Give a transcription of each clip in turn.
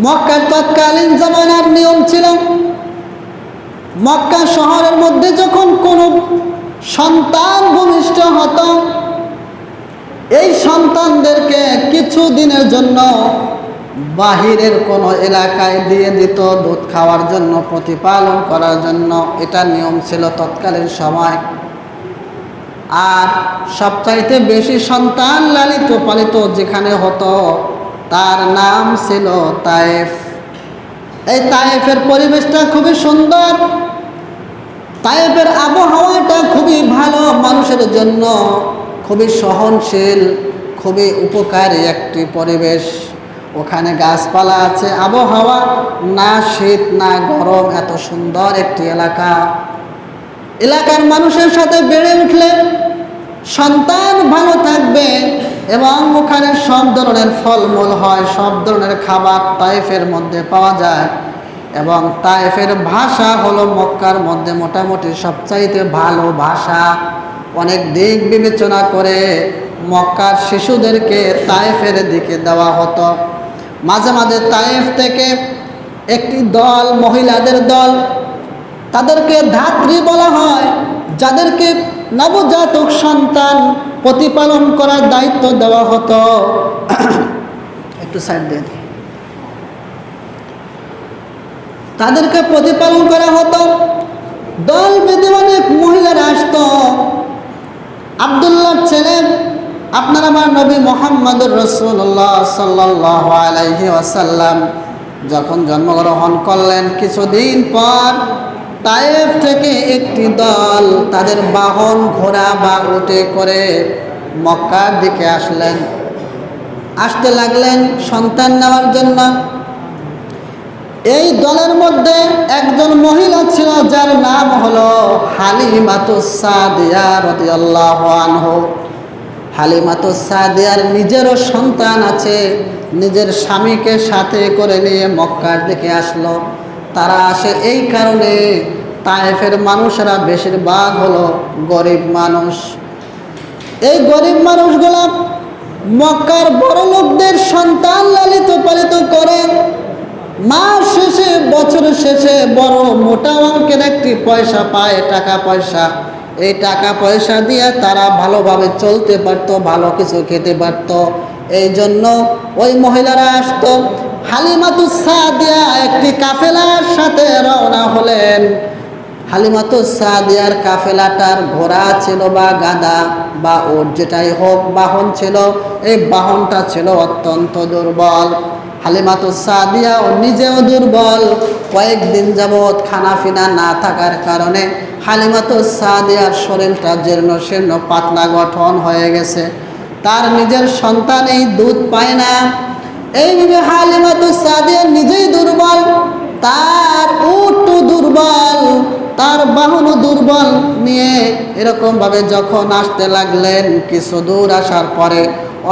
মক্কার তৎকালীন জমানার নিয়ম ছিল, মক্কা শহরের মধ্যে যখন কোনো সন্তান ভূমিষ্ঠ হতো, এই সন্তানদেরকে কিছু দিনের জন্য বাহিরের কোনো এলাকায় দিয়ে দিত, দুধ খাওয়ার জন্য, প্রতিপালন করার জন্য। এটা নিয়ম ছিল তৎকালীন সময়। আর সবচাইতে বেশি সন্তান লালিত পালিত যেখানে হতো তার নাম ছিল তায়েফ। এই তায়েফের পরিবেশটা খুবই সুন্দর। তায়েফের আবহাওয়াটা খুবই ভালো, মানুষের জন্য খুবই সহনশীল, খুবই উপকারী একটি পরিবেশ। ওখানে গাছপালা আছে, আবহাওয়া, না শীত, না গরম, এত সুন্দর একটি এলাকা। এলাকার মানুষের সাথে বেড়ে উঠলে সন্তান ভালো থাকবে এবং ওখানে সব ধরনের ফলমূল হয়, সব ধরনের খাবার তাইফের মধ্যে পাওয়া যায়। এবং তাইফের ভাষা হলো মক্কার মধ্যে মোটামুটি সবচাইতে ভালো ভাষা। অনেক দিক বিবেচনা করে মক্কার শিশুদেরকে তাইফের দিকে দেওয়া হতো। মাঝে মাঝে তাইফ থেকে একটি দল, মহিলাদের দল, তাদেরকে ধাত্রী বলা হয়, যাদেরকে নবজাতক সন্তান প্রতিপালন করার দায়িত্ব দেওয়া হতো। একটু সাইড দিয়ে। তাদেরকে প্রতিপালন করা হতো। দল বেঁধে অনেক মহিলারা আসতো। আবদুল্লাহ ছেলে, আপনার আমার নবী মোহাম্মদুর রসুল্লাহ সাল্লাহ আলাইহি ওয়াসাল্লাম যখন জন্মগ্রহণ করলেন, কিছুদিন পর তায়েফ থেকে একটি দল তাদের বাহন ঘোড়া বা উঠে করে মক্কার দিকে আসলেন। আসতে লাগলেন সন্তান নেওয়ার জন্য। এই দলের মধ্যে একজন মহিলা ছিল যার নাম হলো হালিমাতুসাদিয়ার নিজেরও সন্তান আছে, নিজের স্বামীকে সাথে করে নিয়ে মক্কার দিকে আসলো। তারা আসে এই কারণে তায়েফের মানুষেরা বেশিরভাগ হলো গরিব মানুষ। এই গরিব মানুষগুলা মক্কার বড় লোকদের সন্তান লালিত পালিত করে, মাস শেষে, বছর শেষে বড় মোটা অঙ্কের একটি পয়সা পায় টাকা পয়সা। এই টাকা পয়সা দিয়ে তারা ভালোভাবে চলতে পারতো, ভালো কিছু খেতে পারতো। এই জন্য ওই মহিলারা আসতো হালিমাতু সাদিয়া একটি কাফেলার সাথে রওনা হলেন। হালিমাতু সাদিয়ার কাফেলাটার ঘোড়া ছিল বা গাদা বা ওর যেটাই হোক বাহন ছিল, এই বাহনটা ছিল অত্যন্ত দুর্বল। হালিমাতু সাদিয়া ও নিজেও দুর্বল। কয়েকদিন যাবৎ খানা ফিনা না থাকার কারণে হালিমাতু সাদিয়ার শরীরটা জীর্ণ শীর্ণ, পাতলা গঠন হয়ে গেছে। তার নিজের সন্তান এই দুধ পায় না। এইভাবে হালিমাতু সাদিয়া নিজেই দুর্বল, তার উটও দুর্বল, তার বাহনও দুর্বল নিয়ে এরকমভাবে যখন আসতে লাগলেন, কিছু দূর আসার পরে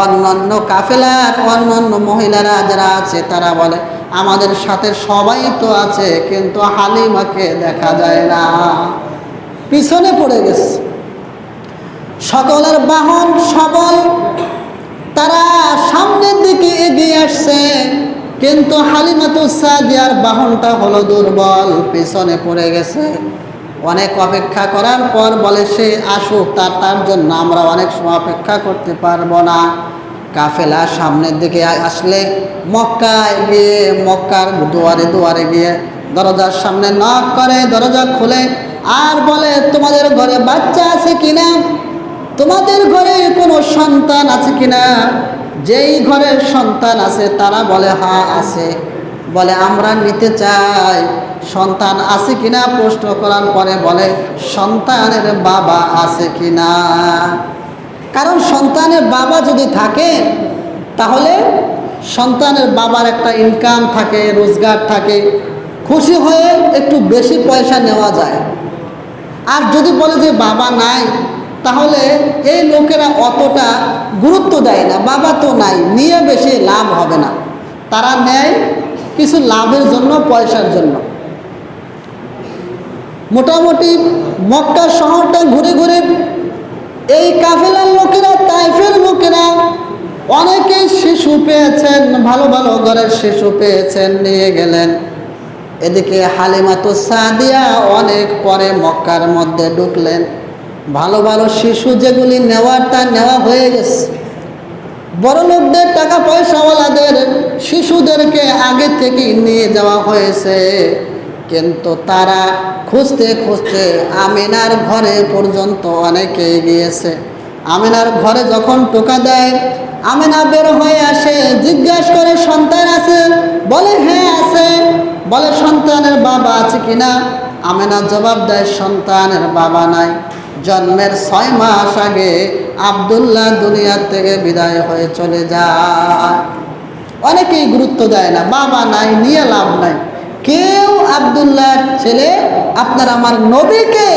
অন্যান্য কাফেলার অন্যান্য মহিলারা যারা আছে, তারা বলে, আমাদের সাথে সবাই তো আছে, কিন্তু হালিমাকে দেখা যায় না। পিছনে পড়ে গেছে। সকলের বাহন সবল, তারা সামনের দিকে এগিয়ে আসছে। কিন্তু হালিমাতু সাদিয়ার বাহনটা হলো দুর্বল, পেছনে পড়ে গেছে। অনেক অপেক্ষা করার পর বলে, সে আসুক, তার তার জন্য আমরা অনেক সময় অপেক্ষা করতে পারব না। কাফেলা সামনের দিকে আসলে মক্কায় গিয়ে, মক্কার দুয়ারে দুয়ারে গিয়ে দরজার সামনে নক করে, দরজা খুলে আর বলে, তোমাদের ঘরে বাচ্চা আছে কিনা? তোমাদের ঘরে কোনো সন্তান আছে কিনা? যেই ঘরের সন্তান আছে, তারা বলে হ্যাঁ আছে। বলে, আমরা নিতে চাই। সন্তান আছে কিনা প্রশ্ন করার পরে বলে, সন্তানের বাবা আছে কিনা কারণ সন্তানের বাবা যদি থাকে, তাহলে সন্তানের বাবার একটা ইনকাম থাকে, রোজগার থাকে, খুশি হয়ে একটু বেশি পয়সা নেওয়া যায়। আর যদি বলে যে, বাবা নাই তাহলে এই লোকেরা অতটা গুরুত্ব দেয় না, বাবা তো নাই, নিয়ে বেশি লাভ হবে না। তারা নেয় কিছু লাভের জন্য, পয়সার জন্য। মোটামুটি মক্কা শহরটা ঘুরে ঘুরে এই কাফেলার লোকেরা, তাইফের লোকেরা অনেকেই শিশু পেয়েছেন, ভালো ভালো ঘরের শিশু পেয়েছেন, নিয়ে গেলেন। এদিকে হালিমাতু সাদিয়া অনেক পরে মক্কার মধ্যে ঢুকলেন। ভালো ভালো শিশু যেগুলি নেওয়ারটা নেওয়া হয়ে গেছে। বড় লোকদের টাকা পয়সাওয়ালাদের শিশুদেরকে আগে থেকেই নিয়ে যাওয়া হয়েছে। কিন্তু তারা খুঁজতে খুঁজতে আমিনার ঘরে পর্যন্ত অনেকে গিয়েছে আমিনার ঘরে যখন টোকা দেয়, আমিনা বের হয়ে আসে, জিজ্ঞাসা করে, সন্তান আছে? বলে হ্যাঁ আছে। বলে, সন্তানের বাবা আছে কিনা? আমিনা জবাব দেয়, সন্তানের বাবা নাই। জন্মের ছয় মাস আগে আবদুল্লাহ দুনিয়ার থেকে বিদায় হয়ে চলে যায়। অনেকেই গুরুত্ব দেয় না, বাবা নাই, নিয়ে লাভ নাই। কেউ আবদুল্লাহর ছেলে আপনার আমার নবীকে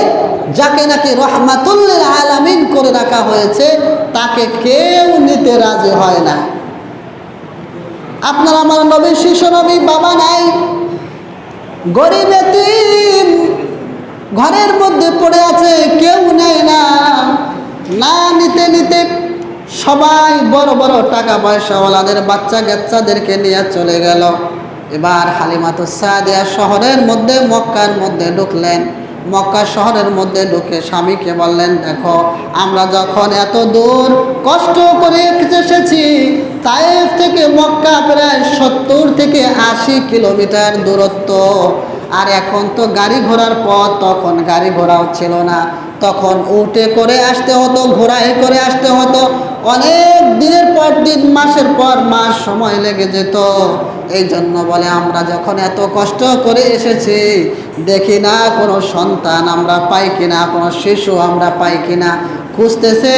যাকে নাকি রহমাতুল্লিল আলামিন করে রাখা হয়েছে, তাকে কেউ নিতে রাজি হয় না। আপনার আমার নবী শিশু নবী বাবা নাই। গরিব ঘরের মধ্যে পড়ে আছে, কেউ নেয় না। না নিতে নিতে সবাই বড় বড় টাকা পয়সাওয়ালাদের, বাচ্চা কাচ্চাদেরকে নিয়ে চলে গেল। এবার হালিমাতু সাদিয়া শহরের মধ্যে, মক্কার মধ্যে ঢুকলেন। মক্কা শহরের মধ্যে ঢুকে স্বামীকে বললেন, দেখো, আমরা যখন এত দূর কষ্ট করে এসেছি, তাইফ থেকে মক্কা প্রায় সত্তর থেকে আশি কিলোমিটার দূরত্ব। আর এখন তো গাড়ি ঘোড়ার পথ, তখন গাড়ি ঘোড়াও ছিল না। তখন উঠে করে আসতে হতো, ঘোড়ায় করে আসতে হতো। অনেক দিনের পর দিন, মাসের পর মাস সময় লেগে যেত। এই জন্য বলে আমরা যখন এত কষ্ট করে এসেছি, দেখি না কোনো সন্তান আমরা পাই কিনা, কোনো শিশু আমরা পাই কিনা। খুঁজতেছে,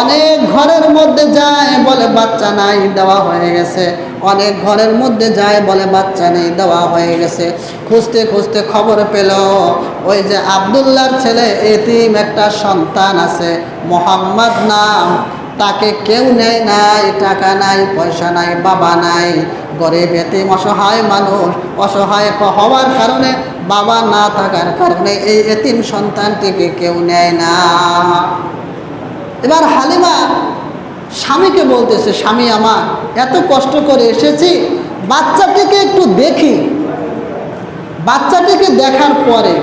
অনেক ঘরের মধ্যে যায় বলে বাচ্চা নাই, দেওয়া হয়ে গেছে। অনেক ঘরের মধ্যে যায় বলে বাচ্চা নেই, দেওয়া হয়ে গেছে। খুঁজতে খুঁজতে খবর পেল, ওই যে আবদুল্লার ছেলে এতিম একটা সন্তান আছে, মোহাম্মদ নাম। তাকে কেউ নেয় নাই, টাকা নাই, পয়সা নাই, বাবা নাই। গরিব, এতিম, অসহায় মানুষ, অসহায় হওয়ার কারণে বাবা না থাকার কারণে এই এতিম সন্তানটিকে কেউ নেয় না। এবার হালিমা স্বামীকে বলতেছে, স্বামী আমার, এত কষ্ট করে এসেছি, বাচ্চাটিকে একটু দেখি। বাচ্চাটিকে দেখার পরে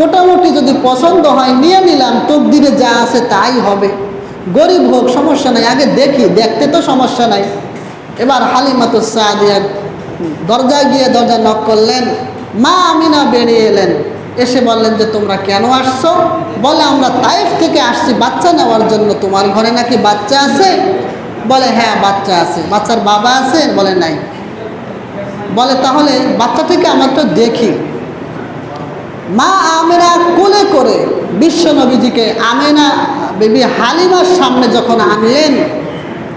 মোটামুটি যদি পছন্দ হয়, নিয়ে নিলাম, তকদিরে যা আছে তাই হবে। গরিব হোক, সমস্যা নাই, আগে দেখি, দেখতে তো সমস্যা নাই। এবার হালিমাতু সাদিয়া দরজায় গিয়ে দরজা নক করলেন, মা আমিনা বেরিয়ে এলেন। এসে বললেন যে, তোমরা কেন আসছো? বলে, আমরা তাইফ থেকে আসছি, বাচ্চা নেওয়ার জন্য। তোমার ঘরে নাকি বাচ্চা আছে? বলে হ্যাঁ বাচ্চা আছে। বাচ্চার বাবা আছে? বলে, নাই। বলে, তাহলে বাচ্চাটিকে আমার তো দেখি। মা আমেনা কোলে করে বিশ্ব নবীজিকে আমেনা বেবি হালিমার সামনে যখন আনলেন,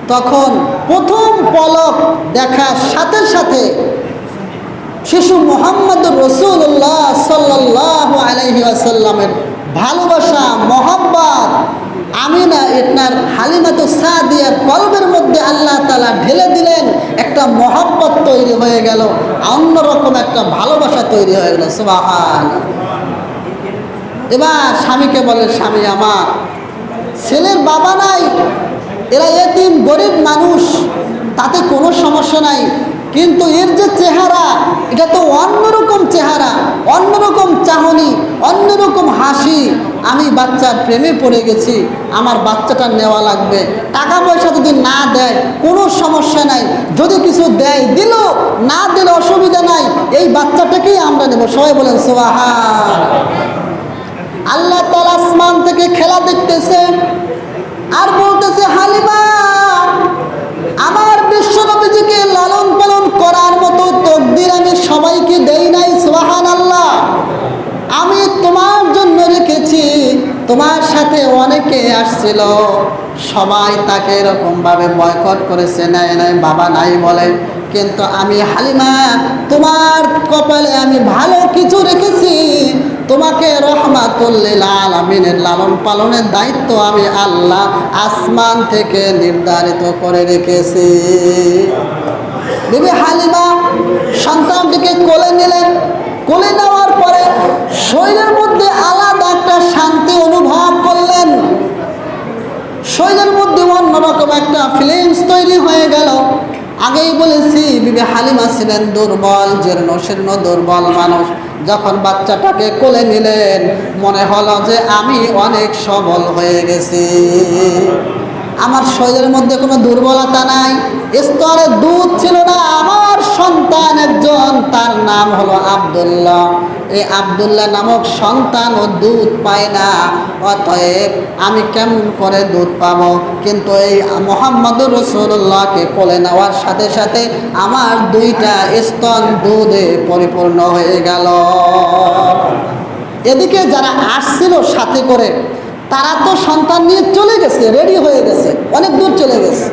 তখন প্রথম পলক দেখার সাথে সাথে শিশু মোহাম্মদ রসুল্লাহ সাল্লাহ আলহি আসাল্লামের ভালোবাসা, মহব্বত, আমিনা আপনার হালিমাতু সাদিয়ার কলবের মধ্যে আল্লাহ তালা ঢেলে দিলেন, একটা মহব্বত তৈরি হয়ে গেল, অন্যরকম একটা ভালোবাসা তৈরি হয়ে গেল সুবাহান এবার স্বামীকে বলে, স্বামী আমার, ছেলের বাবা নাই, এরা এতিম, গরিব মানুষ, তাতে কোনো সমস্যা নাই, কিন্তু এর যে চেহারা, এটা তো অন্যরকম চেহারা, অন্যরকম চাহনি অন্যরকম হাসি, আমি বাচ্চার প্রেমে পড়ে গেছি, আমার বাচ্চাটা নেওয়া লাগবে। টাকা পয়সা যদি না দেয়, কোনো সমস্যা নাই। যদি কিছু দেয়, দিল, না দিলে অসুবিধা নাই। এই বাচ্চাটাকেই আমরা নেব। সবাই বলেন সোহাহা আল্লাহ তাল আসমান থেকে খেলা দেখতেছে আর বলতেছে, হালিমা, আমার বিশ্বনবীজিকে লালন পালন করার মতো তকদির আমি সবাইকে দেই নাই সোহান আল্লাহ আমি তোমার জন্য রেখেছি। তোমার সাথে অনেকে আসছিল। সবাই তাকে এরকমভাবে বয়কট করেছে। নেয় নাই, বাবা নাই বলে। কিন্তু আমি হালিমা, তোমার কপালে আমি ভালো কিছু রেখেছি। তোমাকে রহমাতুল্লিল আলমিনের লালন পালনের দায়িত্ব আমি আল্লাহ আসমান থেকে নির্ধারিত করে রেখেছি। বিবি হালিমা, সন্তানটিকে কোলে নিলেন। কোলে নেওয়ার পরে শরীরের মধ্যে আলাদা একটা শান্তি অনুভব করলেন। শরীরের মধ্যে অন্যরকম একটা ফিলিংস তৈরি হয়ে গেল। আগেই বলেছি, বিবি হালিমা ছিলেন দুর্বল, জীর্ণ শীর্ণ, দুর্বল মানুষ। যখন বাচ্চাটাকে কোলে নিলেন, মনে হলো যে আমি অনেক সবল হয়ে গেছি। আমার শরীরের মধ্যে কোনো দুর্বলতা নাই, স্তরে দুধ ছিল না, আমার সন্তান একজন, তার নাম হলো আবদুল্লাহ। এই আব্দুল্লাহ নামক সন্তান ও দুধ পায় না, অতএব আমি কেমন করে দুধ পাবো? কিন্তু এই মোহাম্মদুর রসুল্লাহকে কোলে নেওয়ার সাথে সাথে আমার দুইটা স্তন দুধে পরিপূর্ণ হয়ে গেল। এদিকে যারা আসছিল সাথে করে তারা তো সন্তান নিয়ে চলে গেছে রেডি হয়ে গেছে, অনেক দূর চলে গেছে।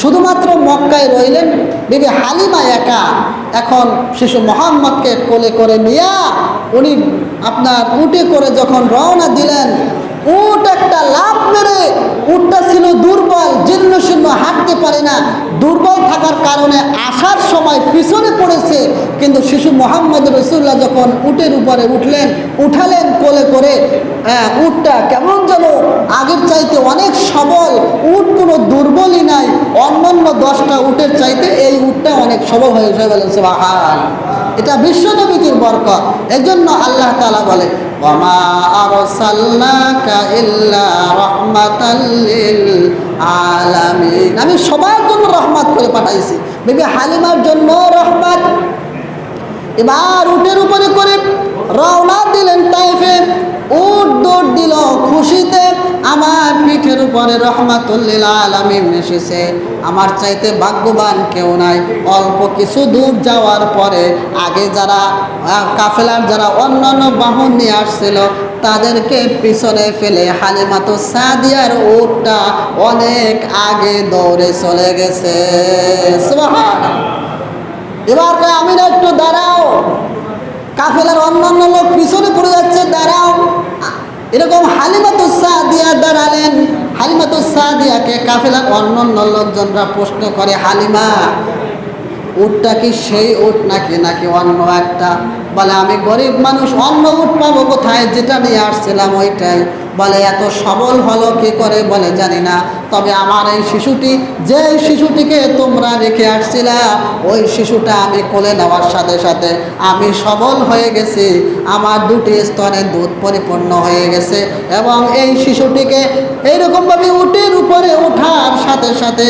শুধুমাত্র মক্কায় রইলেন, বিবি হালিমা একা। এখন শিশু মোহাম্মদকে কোলে করে নিয়া উনি আপনার উটে করে যখন রওনা দিলেন, উট একটা লাভ মেরে উটটা ছিল দুর্বল জীর্ণ শীর্ণ হাঁটতে পারে না দুর্বল থাকার কারণে সময় পিছনে পড়েছে। কিন্তু শিশু মোহাম্মদ রসুল্লাহ যখন উটের উপরে উঠলেন, উঠালেন কোলে করে হ্যাঁ উটটা কেমন যেন? আগের চাইতে অনেক সবল। উট কোনো দুর্বলই নাই। অন্যান্য দশটা উটের চাইতে এই উটটা অনেক সবল হয়ে উঠে গেলেন সেবাহান। এটা বিশ্বনবীতির বরকত। এর জন্য আল্লাহ তালা বলে, ওমা আরসালনাকা ইল্লা রাহমাতাল লিল আলামিন। আমি সবার জন্য রহমত করে পাঠাইছি। বেবি হালিমার জন্য রহমত। এবার উটের উপরে করে রওনা দিলেন তাইফে, উট দৌড় দিল খুশিতে, আমার পিঠের উপরে রহমাতুল্লিল আলামিন এসেছে। আমার চাইতে ভাগ্যবান কেউ নাই। অল্প কিছু দূর যাওয়ার পরে আগে যারা কাফেলার যারা অন্যান্য বাহন নিয়ে আসছিল, তাদেরকে পিছনে ফেলে হালিমাতো সাদিয়ার উটটা অনেক আগে দৌড়ে চলে গেছে। এবার আমির একটু দাঁড়াও। কাফেলার অন্যান্য লোক পিছনে পড়ে যাচ্ছে, দাঁড়াও। এরকম হালিমাতুসা সাদিয়া দাঁড়ালেন। হালিমাতুসা সাদিয়াকে কাফেলার অন্যান্য লোকজনরা প্রশ্ন করে, হালিমা, উটটা কি সেই উট নাকি নাকি অন্য একটা? বলে, আমি গরিব মানুষ, অন্য উট পাবো কোথায়? যেটা নিয়ে আসছিলাম, ওইটাই। বলে, এত সবল হলো কি করে? বলে, জানি না। তবে আমার এই শিশুটি, যে শিশুটিকে তোমরা রেখে আসছিলা, ওই শিশুটা আমি কোলে নেওয়ার সাথে সাথে আমি সবল হয়ে গেছি। আমার দুটি স্তরে দুধ পরিপূর্ণ হয়ে গেছে এবং এই শিশুটিকে এইরকমভাবে উটের উপরে ওঠার সাথে সাথে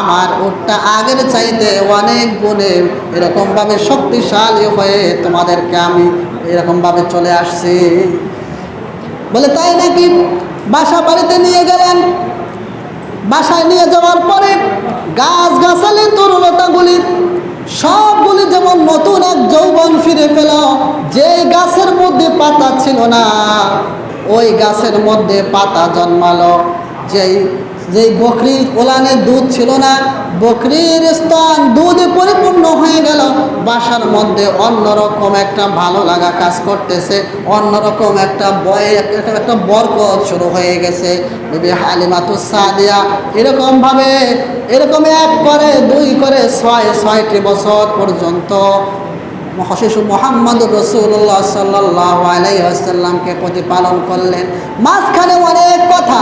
আমার উটটা আগের চাইতে অনেক গুণে এরকমভাবে শক্তিশালী হয়ে তোমাদেরকে আমি এরকমভাবে চলে আসছি। বলে, তাই নাকি বাসা বাড়িতে নিয়ে গেলেন? বাসায় নিয়ে যাওয়ার পরে গাছ গাছালি তরুলতাগুলি সবগুলি যেমন নতুন এক যৌবন ফিরে পেল, যে গাছের মধ্যে পাতা ছিল না, ওই গাছের মধ্যে পাতা জন্মালো, যেই যেই বকরির ওলানে দুধ ছিল না, বকরির স্তন দুধে পরিপূর্ণ হয়ে গেল। বাসার মধ্যে অন্যরকম একটা ভালো লাগা কাজ করতেছে, অন্যরকম একটা বয়ে, একটা একটা বরকত শুরু হয়ে গেছে। বিবি হালিমাতু সাদিয়া, এরকমভাবে, এরকম এক করে, দুই করে, ছয়, ছয়টি বছর পর্যন্ত শিশু মোহাম্মদ রসুল্লাহ সাল্লাহ আলাইসাল্লামকে প্রতিপালন করলেন। মাঝখানে অনেক কথা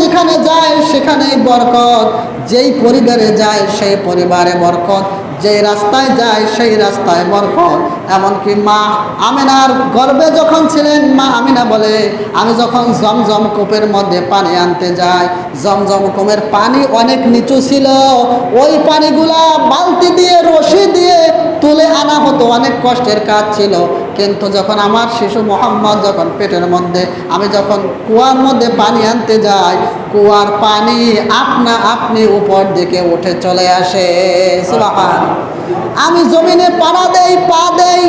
যেখানে যায়, সেখানেই বরকত। যেই পরিবারে যায়, সেই পরিবারে বরকত। যেই রাস্তায় যায়, সেই রাস্তায় বরকত। এমনকি মা আমিনার গর্বে যখন ছিলেন, মা আমিনা বলে, আমি যখন জমজম কূপের মধ্যে পানি আনতে যাই, জমজম কূপের পানি অনেক নিচু ছিল। ওই পানিগুলা বালতি দিয়ে আনা হতো, অনেক কষ্টের কাজ ছিল। কিন্তু যখন আমার শিশু মোহাম্মদ যখন পেটের মধ্যে, আমি যখন কুয়ার মধ্যে পানি আনতে যাই, কুয়ার পানি আপনা আপনি উপর দিকে উঠে চলে আসে। আমি জমিনে পাড়া দেই, পা দেই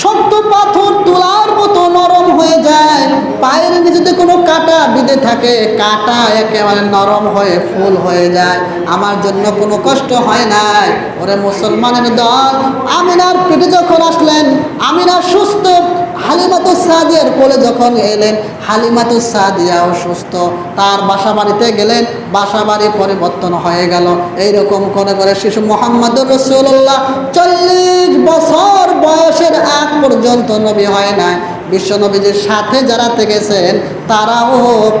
শক্ত পাথর তোলার মতো নরম হয়ে যায়। পায়ের নিচেতে কোনো কাটা বিঁধে থাকে। কাটা একেবারে নরম হয়ে ফুল হয়ে যায়। আমার জন্য কোনো কষ্ট হয় নাই। ওরে মুসলমানের দল, আমিনার পেটে যখন আসলেন, আমিনা সুস্থ হালিমাতু সাদিয়ার কোলে যখন এলেন হালিমাতু সাদিয়াও সুস্থ। তার বাসা বাড়িতে গেলেন বাসা বাড়ি পরিবর্তন হয়ে গেল। এইরকম করে করে শিশু মোহাম্মদ রসুল্লাহ চল্লিশ বছর বয়সের আগ পর্যন্ত নবী হয় নাই। বিশ্ব নবীজির সাথে যারা থেকেছেন, তারাও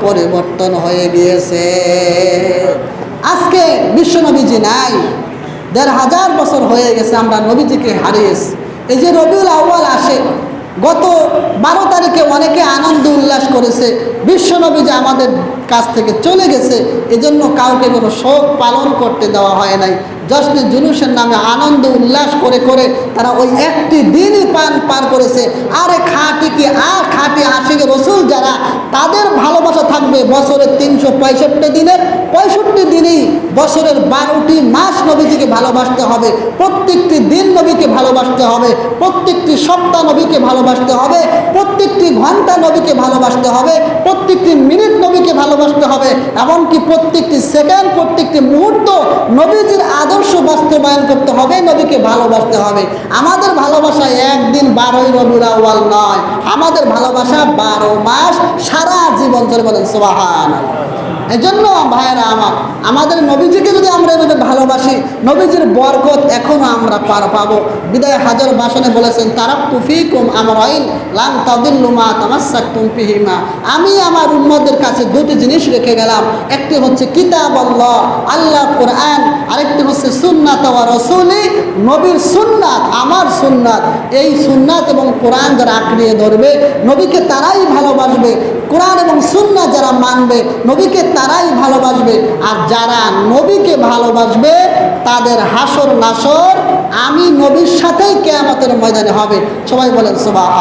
পরিবর্তন হয়ে গিয়েছে। আজকে বিশ্বনবীজি নাই। দেড় হাজার বছর হয়ে গেছে আমরা নবীজিকে হারিয়েছি। এই যে রবিউল আউ্বাল আসে গত বারো তারিখে অনেকে আনন্দ উল্লাস করেছে। বিশ্বনবী যে আমাদের কাছ থেকে চলে গেছে, এজন্য কাউকে কোনো শোক পালন করতে দেওয়া হয় নাই। জশ্নে জুলুসের নামে আনন্দ উল্লাস করে করে তারা ওই একটি দিনই পান পার করেছে। আরে খাঁটি কি, আর খাঁটি আশিক রসুল যারা, তাদের ভালোবাসা থাকবে বছরের তিনশো পঁয়ষট্টি দিনের। পঁয়ষট্টি দিনেই বছরের বারোটি মাস নবীজিকে ভালোবাসতে হবে। প্রত্যেকটি দিন নবীকে ভালোবাসতে হবে। প্রত্যেকটি সপ্তাহ নবীকে ভালোবাসতে হবে। প্রত্যেকটি ঘণ্টা নবীকে ভালোবাসতে হবে। প্রত্যেকটি মিনিট নবীকে ভালোবাসতে হবে। এমনকি প্রত্যেকটি সেকেন্ড, প্রত্যেকটি মুহূর্ত নবীজির আদর্শ বাস্তবায়ন করতে হবে, নবীকে ভালোবাসতে হবে। আমাদের ভালোবাসা একদিন বারোই রবির নয়। আমাদের ভালোবাসা বারো মাস সারা জীবন ধরে বলেন সোহান এই জন্য ভাইয়েরা আমার, আমাদের নবীজিকে যদি আমরা এভাবে ভালোবাসি, নবীজির বরকত এখনও আমরা পার পাবো। বিদায় হাজার বাসনে বলেছেন তারা তুফিকুম আমার আইন লাম তাদিল্লুমা তামাসাক তুমপিহিমা আমি আমার উম্মদের কাছে দুটি জিনিস রেখে গেলাম। একটি হচ্ছে কিতাব আল্লাহ আল্লাহ কোরআন, আরেকটি হচ্ছে সুন্নাত ওয়া রসুলি, নবীর সুন্নাত, আমার সুন্নাত। এই সুন্নাত এবং কোরআন যারা আঁকড়িয়ে ধরবে, নবীকে তারাই ভালোবাসবে। কোরআন এবং সুন্না যারা মানবে, নবীকে তারাই ভালোবাসবে। আর যারা নবীকে ভালোবাসবে, তাদের হাসর নাসর আমি নবীর সাথেই কেয়ামতের ময়দানে হবে। সবাই বলেন সুবাহ